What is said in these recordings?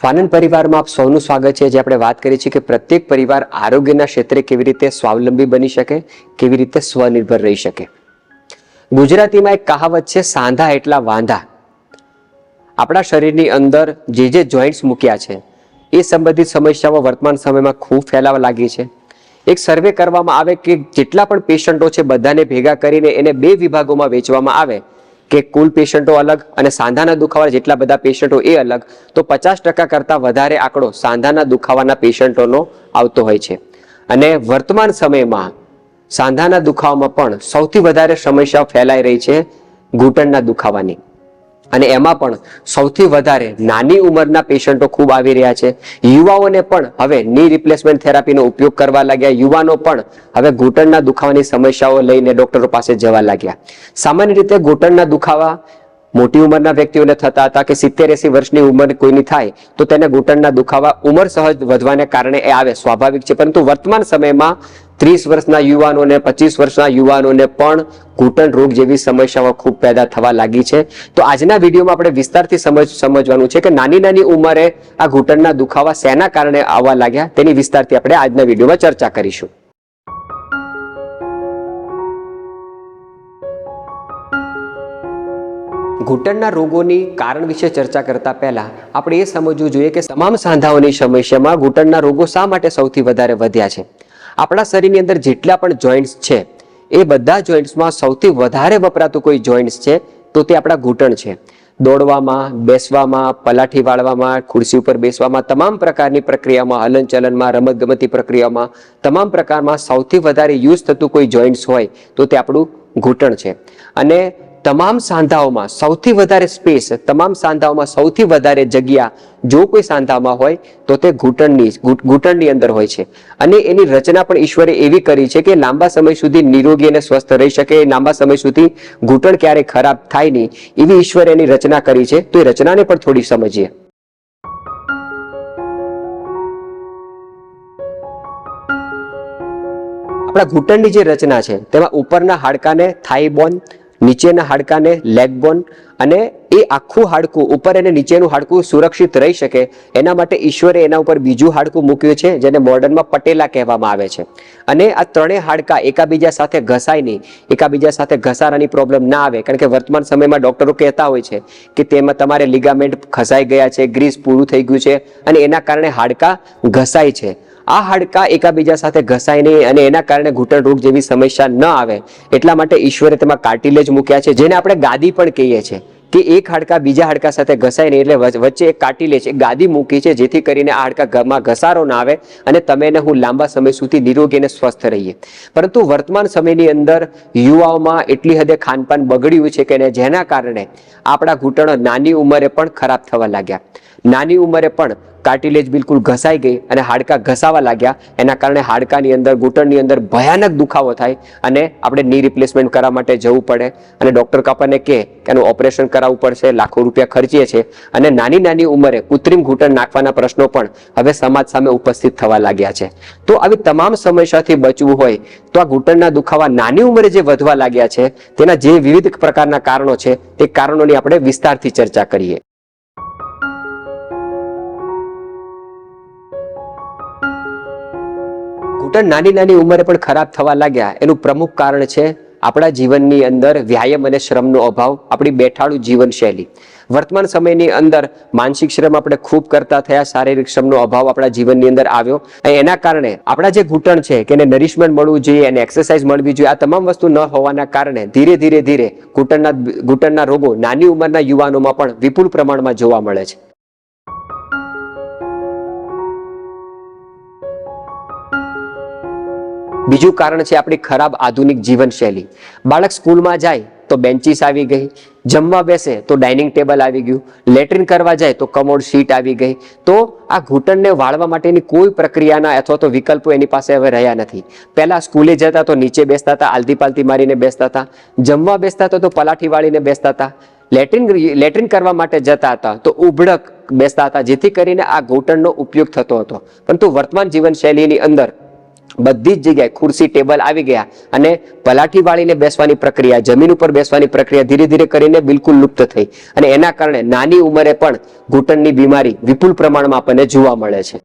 સ્વાનંદ પરિવારમાં આપ સૌનું સ્વાગત છે. જે આપણે વાત કરી છે કે પ્રત્યેક પરિવાર આરોગ્યના ક્ષેત્રે કેવી રીતે સ્વાવલંબી બની શકે, કેવી રીતે સ્વનિર્ભર રહી શકે. ગુજરાતીમાં એક કહાવત છે, સાંધા એટલા વાંધા. આપણા શરીરની અંદર જે જે જોઈન્ટ્સ મૂક્યા છે, એ સંબંધિત સમસ્યાઓ વર્તમાન સમયમાં ખૂબ ફેલાવા લાગી છે. એક સર્વે કરવામાં આવે કે જેટલા પણ પેશન્ટો છે, બધાને ભેગા કરીને એને બે વિભાગોમાં વેચવામાં આવે. કે કુલ પેશન્ટો અલગ અને સાંધાના દુખાવા જેટલા બધા પેશન્ટો એ અલગ, તો પચાસ ટકા કરતાં વધારે આંકડો સાંધાના દુખાવાના પેશન્ટોનો આવતો હોય છે. અને વર્તમાન સમયમાં સાંધાના દુખાવામાં પણ સૌથી વધારે સમસ્યાઓ ફેલાઈ રહી છે ઘૂંટણના દુખાવાની. અને એમાં પણ સૌથી વધારે નાની ઉંમરના પેશન્ટો ખૂબ આવી રહ્યા છે. યુવાઓને પણ હવે ની રિપ્લેસમેન્ટ થેરાપીનો ઉપયોગ કરવા લાગ્યા. યુવાનો પણ હવે ઘૂંટણના દુખાવાની સમસ્યાઓ લઈને ડોક્ટરો પાસે જવા લાગ્યા. સામાન્ય રીતે ઘૂંટણના દુખાવા મોટી ઉંમરના વ્યક્તિઓને થતા હતા કે સિત્તેર એસી વર્ષની ઉંમર કોઈની થાય તો તેને ઘૂંટણના દુખાવા ઉંમર સહજ વધવાને કારણે એ આવે સ્વાભાવિક છે. પરંતુ વર્તમાન સમયમાં ત્રીસ વર્ષના યુવાનોને, પચીસ વર્ષના યુવાનોને પણ ઘૂંટણ રોગ જેવી સમસ્યાઓ ખૂબ પેદા થવા લાગી છે. તો આજના વિડીયોમાં આપણે વિસ્તારથી સમજ, સમજવાનું છે કે નાની નાની ઉંમરે આ ઘૂંટણના દુખાવા શેના કારણે આવવા લાગ્યા, તેની વિસ્તારથી આપણે આજના વિડીયોમાં ચર્ચા કરીશું. ઘૂંટણના રોગોની કારણ વિશે ચર્ચા કરતા પહેલા આપણે એ સમજવું જોઈએ કે તમામ સાંધાઓની સમસ્યામાં ઘૂંટણના રોગો શા માટે સૌથી વધારે વધ્યા છે? આપણા શરીરની અંદર જેટલા પણ જોઈન્ટ્સ છે, એ બધા જોઈન્ટ્સમાં સૌથી વધારે વપરાતું કોઈ જોઈન્ટ્સ છે, તો તે આપણા ઘૂંટણ છે. દોડવામાં, બેસવામાં, પલાઠી વાળવામાં, ખુરશી ઉપર બેસવામાં, તમામ પ્રકારની પ્રક્રિયામાં, હલનચલનમાં, રમતગમતની પ્રક્રિયામાં, તમામ પ્રકારમાં સૌથી વધારે યુઝ થતું કોઈ જોઈન્ટ્સ હોય, તો તે આપણું ઘૂંટણ છે. અને તમામ સાંધાઓમાં સૌથી વધારે સ્પેસ, તમામ સાંધાઓમાં સૌથી વધારે જગ્યા જો કોઈ સાંધામાં હોય, તો તે ઘૂંટણની ઘૂંટણની અંદર હોય છે. અને એની રચના પણ ઈશ્વરે એવી કરી છે કે લાંબા સમય સુધી નિરોગી અને સ્વસ્થ રહી શકે, લાંબા સમય સુધી ઘૂંટણ ક્યારેય ખરાબ થાય નહીં, એવી ઈશ્વરે એની રચના કરી છે. તો એ રચનાને પણ થોડી સમજીએ. આપણા ઘૂંટણની જે રચના છે, તેમાં ઉપરના હાડકાને થાઈ બોન નીચેના હાડકાને લેગબોન અને એ આખું હાડકું, ઉપર અને નીચેનું હાડકું સુરક્ષિત રહી શકે. એના માટે ઈશ્વરે એના ઉપર બીજું હાડકું મૂક્યું છે, જેને મોડર્નમાં પટેલા કહેવામાં આવે છે. અને આ ત્રણેય હાડકા એકાબીજા સાથે ઘસાય નહીં. એકાબીજા સાથે ઘસારાની પ્રોબ્લેમ ના આવે. કારણ કે વર્તમાન સમયમાં ડૉક્ટરો કહેતા હોય છે કે તેમાં તમારે લિગામેન્ટ ખસાઈ ગયા છે, ગ્રીસ પૂરું થઈ ગયું છે અને એના કારણે હાડકા ઘસાય છે. આ હાડકા એકબીજા સાથે ઘસાય નહીં અને એના કારણે ઘૂંટણ રોગ જેવી સમસ્યા ન આવે, એટલા માટે ઈશ્વરે તેમાં કાર્ટિલેજ મૂક્યા છે, જેને આપણે ગાદી પણ કહીએ છીએ. કે એક હાડકા બીજા હાડકા સાથે ઘસાય નહીં એટલે વચ્ચે એક લે છે ગાદી મૂકી છે, જેથી કરીને આ હાડકા ઘરમાં ઘસારો ના આવે અને તમે એને હું લાંબા સમય સુધી નિરોગી અને સ્વસ્થ રહીએ. પરંતુ વર્તમાન સમયની અંદર યુવાઓમાં એટલી હદે ખાનપાન બગડ્યું છે કે જેના કારણે આપણા ઘૂંટણો નાની ઉંમરે પણ ખરાબ થવા લાગ્યા. નાની ઉંમરે પણ કાર્ટિલેજ બિલકુલ ઘસાઈ ગઈ અને હાડકાં ઘસાવા લાગ્યા. એના કારણે હાડકાની અંદર, ઘૂંટણની અંદર ભયાનક દુખાવો થાય અને આપણે ની રિપ્લેસમેન્ટ કરવા માટે જવું પડે. અને ડૉક્ટર આપણને કહે કે એનું ઓપરેશન કરાવવું પડશે, લાખો રૂપિયા ખર્ચીએ છે અને નાની નાની ઉંમરે કૃત્રિમ ઘૂંટણ નાખવાના પ્રશ્નો પણ હવે સમાજ સામે ઉપસ્થિત થવા લાગ્યા છે. તો આવી તમામ સમસ્યાથી બચવું હોય, તો આ ઘૂંટણના દુખાવા નાની ઉંમરે જે વધવા લાગ્યા છે, તેના જે વિવિધ પ્રકારના કારણો છે, તે કારણોની આપણે વિસ્તારથી ચર્ચા કરીએ. ઘૂંટણ નાની નાની ઉંમરે પણ ખરાબ થવા લાગ્યા. એનું પ્રમુખ કારણ છે આપણા જીવનની અંદર વ્યાયામ અને શ્રમનો અભાવ, આપણી બેઠાડું જીવનશૈલી. વર્તમાન સમયની અંદર માનસિક શ્રમ આપણે ખૂબ કરતા થયા, શારીરિક શ્રમનો અભાવ આપણા જીવનની અંદર આવ્યો. એના કારણે આપણા જે ઘૂંટણ છે કે એને નરિશમેન્ટ મળવું જોઈએ અને એક્સરસાઇઝ મળવી જોઈએ, આ તમામ વસ્તુ ન હોવાના કારણે ધીરે ધીરે ધીરે ઘૂંટણના ઘૂંટણના રોગો નાની ઉંમરના યુવાનોમાં પણ વિપુલ પ્રમાણમાં જોવા મળે છે. બીજું કારણ છે આપણી ખરાબ આધુનિક જીવનશૈલી. બાળક સ્કૂલમાં જાય તો બેન્ચીસ આવી ગઈ, જમવા બેસે તો ડાઇનિંગ ટેબલ આવી ગયું, લેટ્રિન કરવા જાય તો કમોડ સીટ આવી ગઈ. તો આ ઘૂંટણને વાળવા માટેની કોઈ પ્રક્રિયાના અથવા તો વિકલ્પો એની પાસે હવે રહ્યા નથી. પહેલાં સ્કૂલે જતા તો નીચે બેસતા હતા આલતી પાલતી મારીને બેસતા હતા. જમવા બેસતા હતા તો પલાઠી વાળીને બેસતા હતા. લેટ્રિન લેટ્રિન કરવા માટે જતા હતા તો ઉભડક બેસતા હતા, જેથી કરીને આ ઘૂંટણનો ઉપયોગ થતો હતો. પરંતુ વર્તમાન જીવનશૈલીની અંદર બધી જ જગ્યાએ ખુરશી, ટેબલ આવી ગયા અને પલાઠી વાળીને બેસવાની પ્રક્રિયા, જમીન ઉપર બેસવાની પ્રક્રિયા ધીરે ધીરે કરીને બિલકુલ લુપ્ત થઈ અને એના કારણે નાની ઉંમરે પણ ઘૂંટણની બીમારી વિપુલ પ્રમાણમાં આપણને જોવા મળે છે.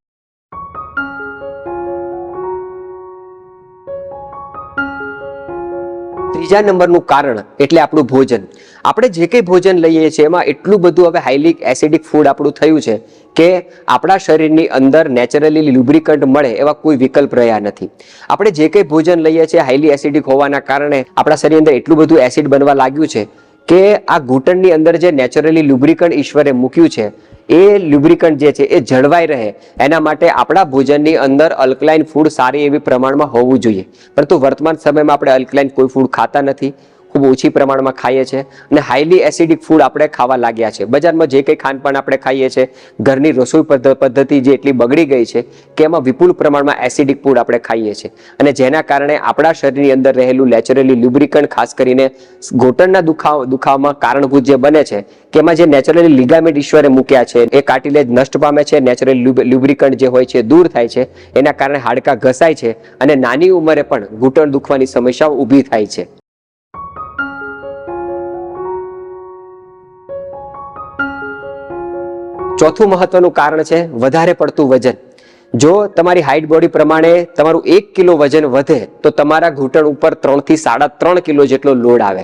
ત્રીજા નંબરનું કારણ એટલે આપણું ભોજન. આપણે જે કંઈ ભોજન લઈએ છીએ, એમાં એટલું બધું હવે હાઈલી એસિડિક ફૂડ આપણું થયું છે કે આપણા શરીરની અંદર નેચરલી લ્યુબ્રિકન્ટ મળે એવા કોઈ વિકલ્પ રહ્યા નથી. આપણે જે કંઈ ભોજન લઈએ છીએ હાઈલી એસિડિક હોવાના કારણે આપણા શરીર અંદર એટલું બધું એસિડ બનવા લાગ્યું છે કે આ ઘૂંટણની અંદર જે નેચરલી લ્યુબ્રિકન્ટ ઈશ્વરે મૂક્યું છે, એ લ્યુબ્રિકન્ટ જે છે એ જળવાઈ રહે. એના માટે આપણા ભોજનની અંદર અલ્કલાઇન ફૂડ સારી એવી પ્રમાણમાં હોવું જોઈએ. પરંતુ વર્તમાન સમયમાં આપણે અલ્કલાઇન કોઈ ફૂડ ખાતા નથી. ખૂબ ઓછી પ્રમાણમાં ખાઈએ છીએ અને હાઈલી એસિડિક ફૂડ આપણે ખાવા લાગ્યા છે. બજારમાં જે કંઈ ખાનપાન આપણે ખાઈએ છીએ ઘરની રસોઈ પદ્ધ- પદ્ધતિ જે એટલી બગડી ગઈ છે કે એમાં વિપુલ પ્રમાણમાં એસિડિક ફૂડ આપણે ખાઈએ છીએ અને જેના કારણે આપણા શરીરની અંદર રહેલું નેચરલી લ્યુબ્રિકન ખાસ કરીને ઘૂંટણના દુખાવ, દુખાવામાં કારણભૂત જે બને છે કે એમાં જે નેચરલી લિગામેન્ટ ઈશ્વરે મૂક્યા છે, એ કાર્ટિલેજ નષ્ટ પામે છે નેચરલી લ્યુબ્રિકન્ટ જે હોય છે દૂર થાય છે, એના કારણે હાડકાં ઘસાય છે અને નાની ઉંમરે પણ ઘૂંટણ દુખવાની સમસ્યાઓ ઊભી થાય છે. ચોથું મહત્વનું કારણ છે વધારે પડતું વજન. જો તમારી હાઈટ બોડી પ્રમાણે તમારું એક કિલો વજન વધે, તો તમારા ઘૂંટણ ઉપર ત્રણથી સાડા ત્રણ કિલો જેટલો લોડ આવે.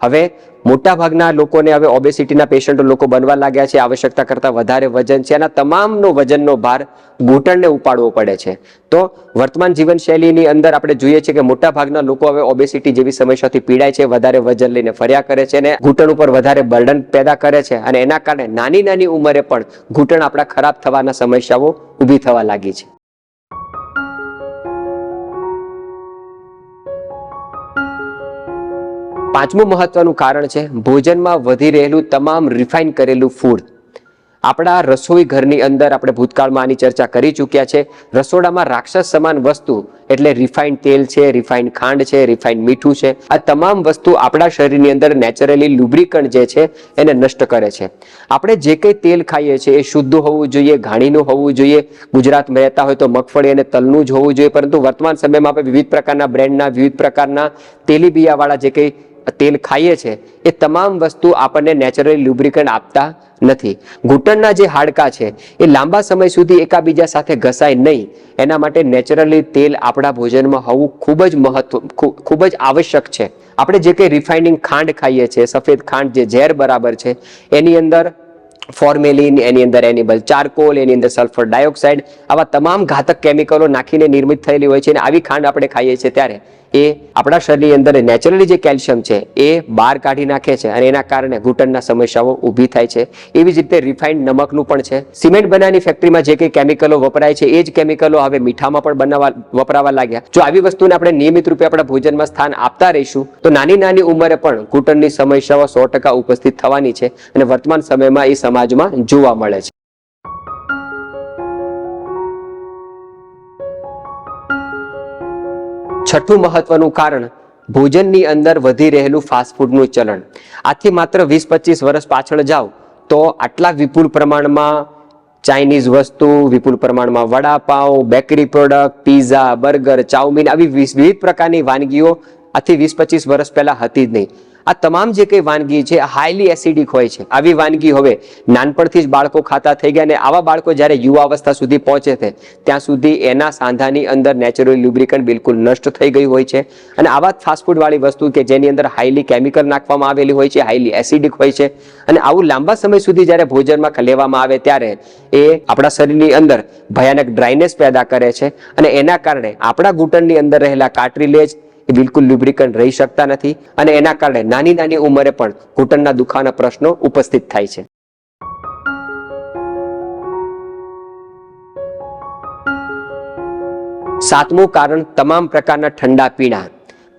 હવે મોટાભાગના લોકોને હવે ઓબેસિટીના પેશન્ટો લોકો બનવા લાગ્યા છે, આવશ્યકતા કરતાં વધારે વજન છે એના તમામનો વજનનો ભાર ઘૂંટણને ઉપાડવો પડે છે. તો વર્તમાન જીવનશૈલીની અંદર આપણે જોઈએ છીએ કે મોટા ભાગના લોકો હવે ઓબેસિટી જેવી સમસ્યાથી પીડાય છે, વધારે વજન લઈને ફર્યા કરે છે અને ઘૂંટણ ઉપર વધારે બર્ડન પેદા કરે છે અને એના કારણે નાની નાની ઉંમરે પણ ઘૂંટણ આપણા ખરાબ થવાના સમસ્યાઓ ઊભી થવા લાગી છે. પાંચમું મહત્વનું કારણ છે, ભોજનમાં વધી રહેલું તમામ રિફાઇન કરેલું ફૂડ આપણા રસોઈ ઘરની અંદર આપણે ભૂતકાળમાં આની ચર્ચા કરી ચૂક્યા છે. રસોડામાં રાક્ષસ સમાન વસ્તુ એટલે રિફાઇન્ડ તેલ છે રિફાઇન્ડ ખાંડ છે રિફાઇન્ડ મીઠું છે. આ તમામ વસ્તુ આપણા શરીરની અંદર નેચરલી લુબ્રિકન્ટ જે છે, એને નષ્ટ કરે છે. આપણે જે કંઈ તેલ ખાઈએ છીએ એ શુદ્ધ હોવું જોઈએ, ઘાણીનું હોવું જોઈએ. ગુજરાતમાં રહેતા હોય તો મગફળી અને તલનું જ હોવું જોઈએ, પરંતુ વર્તમાન સમયમાં આપણે વિવિધ પ્રકારના બ્રેન્ડના વિવિધ પ્રકારના તેલીબિયાવાળા જે કંઈ તેલ ખાઈએ છીએ એ તમામ વસ્તુ આપણને નેચરલી લ્યુબ્રિકન્ટ આપતા નથી. ઘૂંટણના જે હાડકાં છે, એ લાંબા સમય સુધી એકાબીજા સાથે ઘસાય નહીં. એના માટે નેચરલી તેલ આપણા ભોજનમાં હોવું ખૂબ જ મહત્વ, ખૂબ જ આવશ્યક છે. આપણે જે કંઈ રિફાઇનિંગ ખાંડ ખાઈએ છીએ સફેદ ખાંડ જે ઝેર બરાબર છે, એની અંદર ફોર્મેલિન એની અંદર એનિમલ ચારકોલ એની અંદર સલ્ફર ડાયોક્સાઇડ આવા તમામ ઘાતક કેમિકલો નાખીને નિર્મિત થયેલી હોય છે અને આવી ખાંડ આપણે ખાઈએ છીએ ત્યારે. એ આપણા શરીરની અંદર નેચરલી જે કેલ્શિયમ છે, એ બહાર કાઢી નાખે છે અને એના કારણે ઘૂંટણના સમસ્યાઓ ઊભી થાય છે. એવી જ રીતે રિફાઇન્ડ નમકનું પણ છે. સિમેન્ટ બનાવવાની ફેક્ટરીમાં જે કંઈ કેમિકલો વપરાય છે, એ જ કેમિકલો હવે મીઠામાં પણ બનાવવા વપરાવા લાગ્યા. જો આવી વસ્તુને આપણે નિયમિત રૂપે આપણા ભોજનમાં સ્થાન આપતા રહીશું, તો નાની નાની ઉંમરે પણ ઘૂંટણની સમસ્યાઓ સો ટકા ઉપસ્થિત થવાની છે અને વર્તમાન સમયમાં એ સમાજમાં જોવા મળે છે. છઠ્ઠું મહત્વનું કારણ, ભોજનની અંદર વધી રહેલું ફાસ્ટફૂડનું ચલણ. આથી માત્ર વીસ પચીસ વર્ષ પાછળ જાઓ, તો આટલા વિપુલ પ્રમાણમાં ચાઇનીઝ વસ્તુ, વિપુલ પ્રમાણમાં vada pav bakery product pizza burger chowmein આવી વિવિધ પ્રકારની વાનગીઓ આથી વીસ પચીસ વર્ષ પહેલાં હતી જ નહીં. આ તમામ જે કંઈ વાનગી છે હાઈલી એસિડિક હોય છે. આવી વાનગી હવે નાનપણથી જ બાળકો ખાતા થઈ ગયા અને આવા બાળકો જ્યારે યુવા અવસ્થા સુધી પહોંચે છે, ત્યાં સુધી એના સાંધાની અંદર નેચરલ લ્યુબ્રિકન્ટ બિલકુલ નષ્ટ થઈ ગયું હોય છે. અને આવા ફાસ્ટફૂડ વાળી વસ્તુ કે જેની અંદર હાઈલી કેમિકલ નાખવામાં આવેલી હોય છે હાઈલી એસિડિક હોય છે. અને આવું લાંબા સમય સુધી જ્યારે ભોજનમાં લેવામાં આવે ત્યારે એ આપણા શરીરની અંદર ભયાનક ડ્રાયનેસ પેદા કરે છે. અને એના કારણે આપણા ઘૂંટણની અંદર રહેલા કાર્ટ્રિલેજ એ બિલકુલ લ્યુબ્રિકન્ટ રહી શકતા નથી અને એના કારણે નાની નાની ઉંમરે પણ ઘૂંટણના દુખાવાના પ્રશ્નો ઉપસ્થિત થાય છે. સાતમું કારણ, તમામ પ્રકારના ઠંડા પીણા.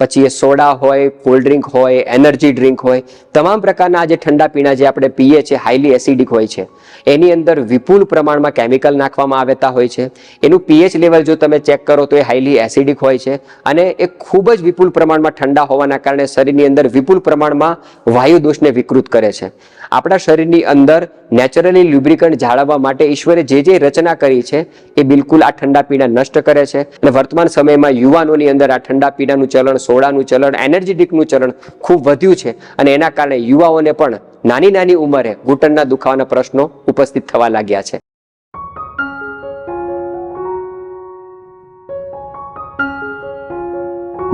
પછી એ સોડા હોય કોલ્ડ ડ્રિંક હોય એનર્જી ડ્રિંક હોય, તમામ પ્રકારના જે ઠંડા પીણા જે આપણે પીએ છીએ હાઈલી એસિડિક હોય છે, એની અંદર વિપુલ પ્રમાણમાં કેમિકલ નાખવામાં આવતા હોય છે. એનું પીએચ લેવલ જો તમે ચેક કરો તો એ હાઈલી એસિડિક હોય છે અને એ ખૂબ જ વિપુલ પ્રમાણમાં ઠંડા હોવાના કારણે શરીરની અંદર વિપુલ પ્રમાણમાં વાયુ દોષને વિકૃત કરે છે. આપણા શરીરની અંદર નેચરલી લ્યુબ્રિકન્ટ જાળવવા માટે ઈશ્વરે જે જે રચના કરી છે, એ બિલકુલ આ ઠંડા પીણા નષ્ટ કરે છે. અને વર્તમાન સમયમાં યુવાનોની અંદર આ ઠંડા પીણાનું ચલણ સોડાનું ચલણ એનર્જી ચલણ ખૂબ વધ્યું છે અને એના કારણે યુવાઓને પણ નાની નાની ઉંમરે ઘૂંટણના દુખાવાના પ્રશ્નો ઉપસ્થિત થવા લાગ્યા છે.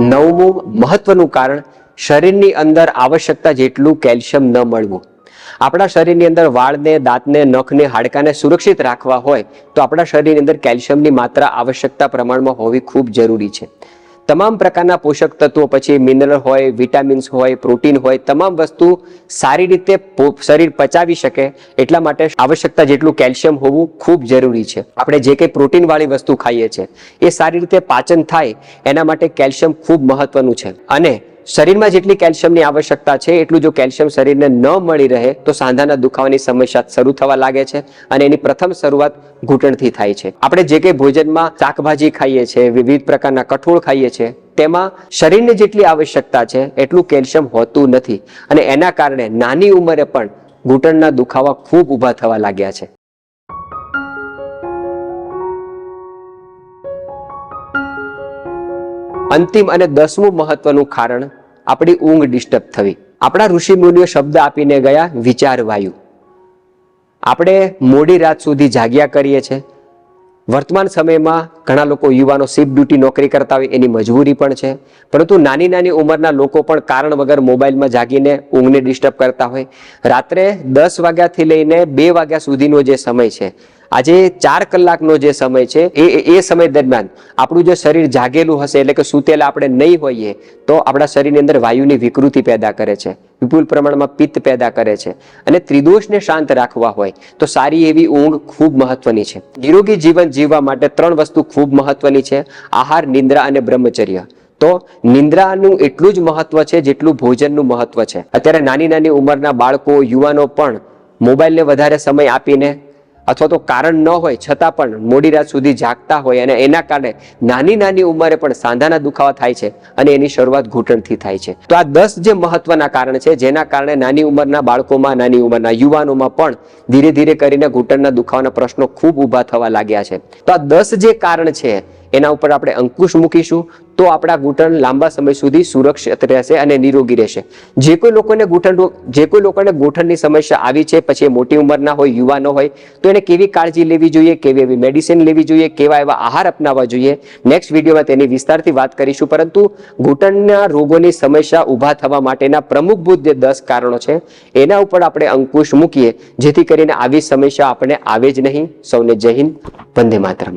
નવમું, મહત્વનું કારણ, શરીરની અંદર આવશ્યકતા જેટલું કેલ્શિયમ ન મળવું. આપણા શરીરની અંદર વાળને, દાંતને, નખને, હાડકાને સુરક્ષિત રાખવા હોય તો આપણા શરીરની અંદર કેલ્શિયમની માત્રા આવશ્યકતા પ્રમાણમાં હોવી ખૂબ જરૂરી છે. તમામ પ્રકારના પોષક તત્વો પછી મિનરલ હોય વિટામિન્સ હોય પ્રોટીન હોય, તમામ વસ્તુ સારી રીતે શરીર પચાવી શકે એટલા માટે આવશ્યકતા જેટલું કેલ્શિયમ હોવું ખૂબ જરૂરી છે. આપણે જે કંઈ પ્રોટીનવાળી વસ્તુ ખાઈએ છીએ એ સારી રીતે પાચન થાય એના માટે કેલ્શિયમ ખૂબ મહત્વનું છે. અને શરીરમાં જેટલી કેલ્શિયમની આવશ્યકતા છે, એટલું જો કેલ્શિયમ શરીરને ન મળી રહે, તો સાંધાના દુખાવાની સમસ્યા શરૂ થવા લાગે છે અને એની પ્રથમ શરૂઆત ઘૂંટણથી થાય છે. આપણે જે કંઈ ભોજનમાં શાકભાજી ખાઈએ છીએ વિવિધ પ્રકારના કઠોળ ખાઈએ છીએ તેમાં શરીરને જેટલી આવશ્યકતા છે, એટલું કેલ્શિયમ હોતું નથી. અને એના કારણે નાની ઉંમરે પણ ઘૂંટણના દુખાવા ખૂબ ઊભા થવા લાગ્યા છે. અંતિમ અને દસમું મહત્વનું કારણ આપણી ઊંઘ ડિસ્ટર્બ થવી. આપણા ઋષિ મુનિઓ શબ્દ આપીને ગયા, વિચાર વાયુ. આપણે મોડી રાત સુધી જાગ્યા કરીએ છીએ. વર્તમાન સમયમાં ઘણા લોકો યુવાનો સીપ ડ્યુટી નોકરી કરતા હોય એની મજબૂરી પણ છે. પરંતુ નાની નાની ઉંમરના લોકો પણ કારણ વગર મોબાઈલમાં જાગીને ઊંઘને ડિસ્ટર્બ કરતા હોય. રાત્રે દસ વાગ્યાથી લઈને બે વાગ્યા સુધીનો જે સમય છે આજે ચાર કલાકનો જે સમય છે, એ, એ- સમય દરમિયાન આપણું જે શરીર જાગેલું હશે, એટલે કે સૂતેલા આપણે નહીં હોઈએ, તો આપણા શરીરની અંદર વાયુની વિકૃતિ પેદા કરે છે, વિપુલ પ્રમાણમાં પિત્ત પેદા કરે છે. અને ત્રિદોષને શાંત રાખવા હોય, તો સારી એવી ઊંઘ ખૂબ મહત્વની છે. નિરોગી જીવન જીવવા માટે ત્રણ વસ્તુ ખૂબ મહત્વની છે, આહાર, નિંદ્રા અને બ્રહ્મચર્ય. તો નિંદ્રાનું એટલું જ મહત્વ છે જેટલું ભોજનનું મહત્વ છે. અત્યારે નાની નાની ઉંમરના બાળકો, યુવાનો પણ મોબાઈલને વધારે સમય આપીને અથવા તો કારણ ન હોય, છતાં પણ મોડી રાત સુધી જાગતા હોય અને એના કારણે નાની નાની ઉંમરે પણ સાંધાના દુખાવા થાય છે અને એની શરૂઆત ઘૂંટણથી થાય છે. તો આ દસ જે મહત્વના કારણ છે, જેના કારણે નાની ઉંમરના બાળકોમાં, નાની ઉંમરના યુવાનોમાં પણ ધીરે ધીરે કરીને ઘૂંટણના દુખાવાના પ્રશ્નો ખૂબ ઊભા થવા લાગ્યા છે. તો આ દસ જે કારણ છે એના ઉપર આપણે અંકુશ મૂકીશું તો આપણા ઘૂંટણ લાંબા સમય સુધી સુરક્ષિત રહેશે અને નિરોગી રહેશે. જે કોઈ લોકોને ઘૂંટણ જે કોઈ લોકોને ઘૂંટણની સમસ્યા આવી છે, પછી એ મોટી ઉંમરના હોય, યુવાનો હોય, તો એને કેવી કાળજી લેવી જોઈએ, કેવી એવી મેડિસિન લેવી જોઈએ, કેવા એવા આહાર અપનાવવા જોઈએ? નેક્સ્ટ વિડીયોમાં તેની વિસ્તારથી વાત કરીશું, પરંતુ ઘૂંટણના રોગોની સમસ્યા ઊભા થવા માટેના પ્રમુખભૂત જે દસ કારણો છે. એના ઉપર આપણે અંકુશ મૂકીએ, જેથી કરીને આવી સમસ્યા આપણે આવે જ નહીં. સૌને જય હિન્દ, વંદે માતરમ.